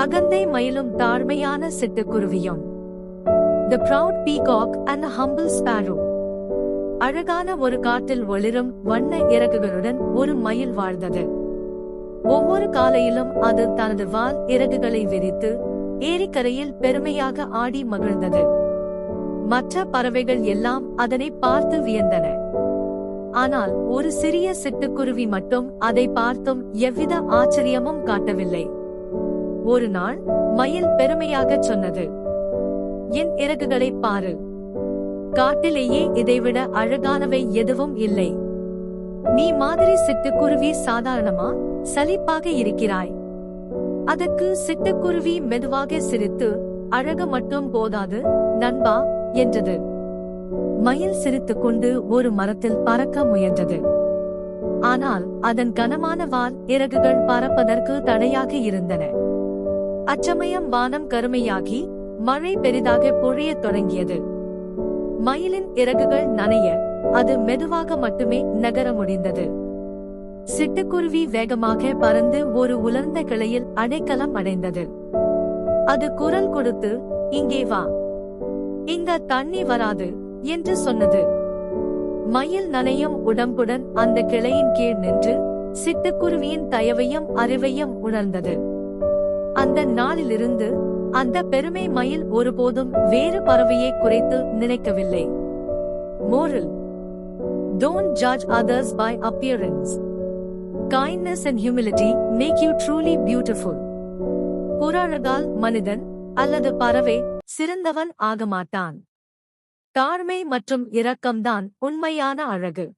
அகந்தை மயிலும் தாழ்மையான சிட்டுக்குருவியும். The proud peacock and humble sparrow அழகான ஒரு காட்டில் ஒளிரும் வண்ண இறகுகளுடன் ஒரு மயில் வாழ்ந்தது. ஒவ்வொரு காலையிலும் அது தனது வால் இறகுகளை விரித்து ஏரிக்கரையில் பெருமையாக ஆடி மகிழ்ந்தது. மற்ற பறவைகள் எல்லாம் அதனை பார்த்து வியந்தன. ஆனால் ஒரு சிறிய சிட்டுக்குருவி மட்டும் அதை பார்த்தும் எவ்வித ஆச்சரியமும் காட்டவில்லை. ஒரு நாள் மயில் பெருமையாகச் சொன்னது. என் இறகுகளை பாரு. காட்டிலேயே இதைவிட அழகானவை எதுவும் இல்லை. நீ மாதிரி சிட்டுக்குருவி சாதாரணமா சலிப்பாக இருக்கிறாய். அதற்கு சிட்டுக்குருவி மெதுவாக சிரித்து அழகு மட்டும் போதாது நண்பா என்றது. மயில் சிரித்துக் கொண்டு ஒரு மரத்தில் பறக்க முயன்றது. ஆனால் அதன் கனமான வால் இறகுகள் பறப்பதற்கு தடையாக இருந்தன. அச்சமயம் வானம் கருமையாகி மழை பெரிதாக பொழியத் தொடங்கியது. மயிலின் இறகுகள் நனைய அது மெதுவாக மட்டுமே நகர முடிந்தது. சிட்டுக்குருவி வேகமாக பறந்து ஒரு உலர்ந்த கிளையில் அடைக்கலம் அடைந்தது. அது குரல் கொடுத்து இங்கே வா. இங்க தண்ணி வராது என்று சொன்னது. மயில் நனையும் உடம்புடன் அந்த கிளையின் கீழ் நின்று சிட்டுக்குருவியின் தயவையும் அறிவையும் உணர்ந்தது. அந்த நாளிலிருந்து அந்த பெருமை மயில் ஒருபோதும் வேறு பறவையை குறைத்து நினைக்கவில்லை. Moral don't judge others by appearance kindness and humility make you truly beautiful புறழகால் மனிதன் அல்லது பறவை சிறந்தவன் ஆக மாட்டான் தாழ்மை மற்றும் இரக்கம்தான் உண்மையான அழகு.